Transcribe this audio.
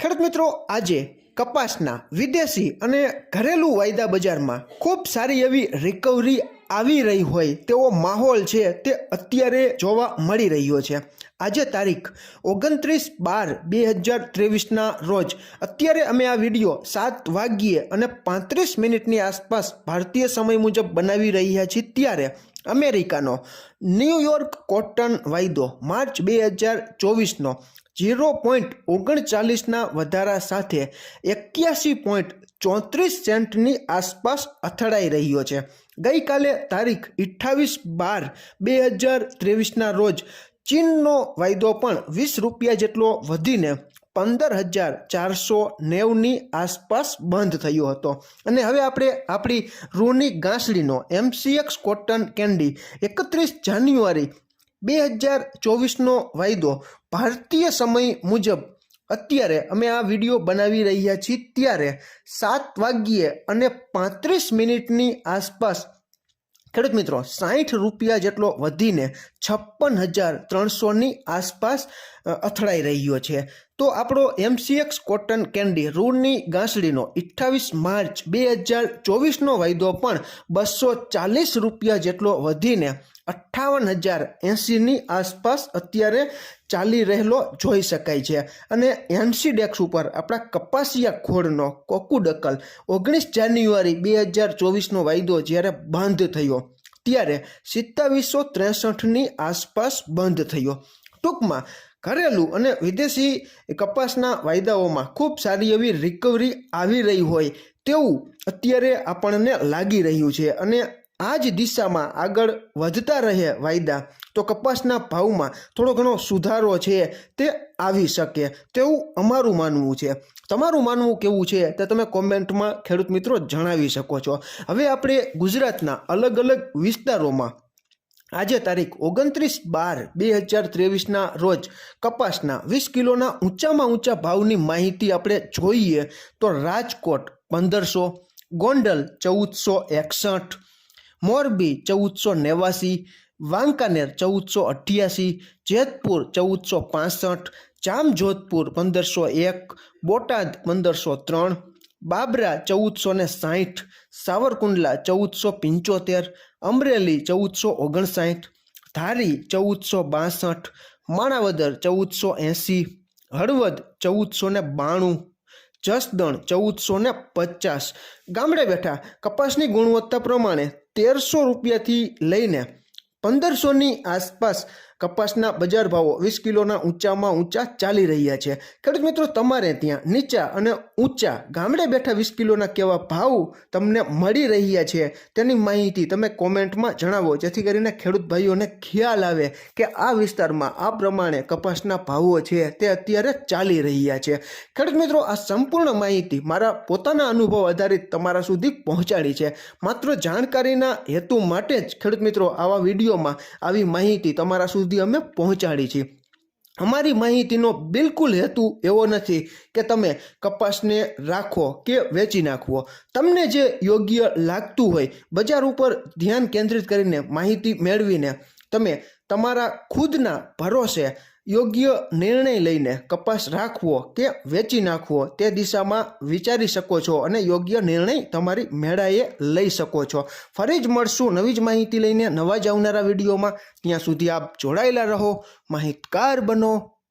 ખેડૂત મિત્રો, આજે કપાસના વિદેશી અને ઘરેલું વાયદા બજારમાં ખૂબ સારી એવી રિકવરી આવી રહી હોય તેવો માહોલ છે તે અત્યારે જોવા મળી રહ્યો છે. આજે તારીખ ઓગણત્રીસ બાર બે હજાર ત્રેવીસના રોજ અત્યારે અમે આ વીડિયો સાત વાગ્યે અને પાંત્રીસ મિનિટની આસપાસ ભારતીય સમય મુજબ બનાવી રહ્યા છીએ ત્યારે અમેરિકાનો ન્યૂયોર્ક કોટન વાયદો માર્ચ બે હજાર ચોવીસનો ઝીરો પોઈન્ટ ઓગણચાલીસના વધારા સાથે એક્યાસી પોઈન્ટ ચોત્રીસ સેન્ટની આસપાસ અથડાઈ રહ્યો છે. ગઈકાલે તારીખ અઠ્ઠાવીસ બાર બે હજાર ત્રેવીસના રોજ ચીનનો વાયદો પણ વીસ રૂપિયા જેટલો વધીને પંદર હજાર ચારસો નેવની આસપાસ બંધ થયો હતો. અને હવે આપણે આપણી રૂની ગાંસડીનો એમસીએક્સ કોટન કેન્ડી એકત્રીસ જાન્યુઆરી બે હજાર ચોવીસનો વાયદો ભારતીય સમય મુજબ અત્યારે અમે આ વીડિયો બનાવી રહ્યા છીએ ત્યારે સાત વાગ્યે અને પાંત્રીસ મિનિટની આસપાસ ખેડૂત મિત્રો સાઠ રૂપિયા જેટલો વધીને છપ્પન હજાર ત્રણસોની આસપાસ અથડાઈ રહ્યો છે. તો આપણો એમસીએક્સ કોટન કેન્ડી રૂની ગાંસડીનો અઠ્ઠાવીસ માર્ચ બે હજાર ચોવીસનો વાયદો પણ બસો ચાલીસ રૂપિયા જેટલો વધીને અઠ્ઠાવન હજાર એંસીની આસપાસ અત્યારે ચાલી રહેલો જોઈ શકાય છે. અને એન્સી ડેક્સ ઉપર આપણા કપાસિયા ખોળનો કોકુડકલ ઓગણીસ જાન્યુઆરી બે હજાર ચોવીસનો વાયદો જ્યારે બંધ થયો, ત્યારે સિત્તાવીસો ત્રેસઠની આસપાસ બંધ થયો. ટૂંકમાં, ઘરેલું અને વિદેશી કપાસના વાયદાઓમાં ખૂબ સારી એવી રિકવરી આવી રહી હોય તેવું અત્યારે આપણને લાગી રહ્યું છે. અને આ જ દિશામાં આગળ વધતા રહે વાયદા. તો કપાસના ભાવમાં થોડો ઘણો સુધારો છે તે આવી શકે તેવું અમારું માનવું છે. તમારું માનવું કેવું છે તે તમે કોમેન્ટમાં ખેડૂત મિત્રો જણાવી શકો છો. હવે આપણે ગુજરાતના અલગ અલગ વિસ્તારોમાં આજે તારીખ ઓગણત્રીસ બાર બે હજાર ત્રેવીસના રોજ કપાસના વીસ કિલોના ઊંચામાં ઊંચા ભાવની માહિતી આપણે જોઈએ તો રાજકોટ પંદરસો, ગોંડલ ચૌદસો એકસઠ મોરબી ચૌદસો નેવાસી, વાંકાનેર ચૌદસો અઠ્યાસી, જેતપુર ચૌદસો પાસઠ, જામજોધપુર પંદરસો એક, બોટાદ પંદરસો ત્રણ, બાબરા ચૌદસો ને સાહીઠ, સાવરકુંડલા ચૌદસો પંચોતેર, અમરેલી ચૌદસો ઓગણસાઠ ધારી ચૌદસો બાસઠ, માણાવદર ચૌદસો એંસી, હળવદ ચૌદસો ને બાણું, જસદણ ચૌદસો ને પચાસ, ગામડે બેઠા કપાસની ગુણવત્તા પ્રમાણે તેરસો રૂપિયાથી લઈને પંદરસોની આસપાસ કપાસના બજાર ભાવો વીસ કિલોના ઊંચામાં ઊંચા ચાલી રહ્યા છે. ખેડૂત મિત્રો, તમારે ત્યાં નીચા અને ઊંચા ગામડે બેઠા વીસ કિલોના કેવા ભાવ તમને મળી રહ્યા છે તેની માહિતી તમે કોમેન્ટમાં જણાવો, જેથી કરીને ખેડૂત ભાઈઓને ખ્યાલ આવે કે આ વિસ્તારમાં આ પ્રમાણે કપાસના ભાવો છે તે અત્યારે ચાલી રહ્યા છે. ખેડૂત મિત્રો, આ સંપૂર્ણ માહિતી મારા પોતાના અનુભવ આધારિત તમારા સુધી પહોંચાડી છે. માત્ર જાણકારીના હેતુ માટે જ ખેડૂત મિત્રો, આવા વિડીયોમાં આવી માહિતી તમારા સુધી અમે પહોંચાડી છીએ અમારી માહિતીનો બિલકુલ હેતુ એવો નથી કે તમે કપાસને રાખો કે વેચી નાખવો. તમને જે યોગ્ય લાગતું હોય, બજાર ઉપર ધ્યાન કેન્દ્રિત કરીને માહિતી મેળવીને તમે તમારા ખુદના ભરોસે યોગ્ય નિર્ણય લઈને કપાસ રાખવો કે વેચી નાખવો તે દિશામાં વિચારી શકો છો અને યોગ્ય નિર્ણય તમારી મેળાએ લઈ શકો છો. ફરી જ મળશું નવી જ માહિતી લઈને નવા જ આવનારા વિડીયોમાં. ત્યાં સુધી આપ જોડાયેલા રહો. માહિતગાર બનો.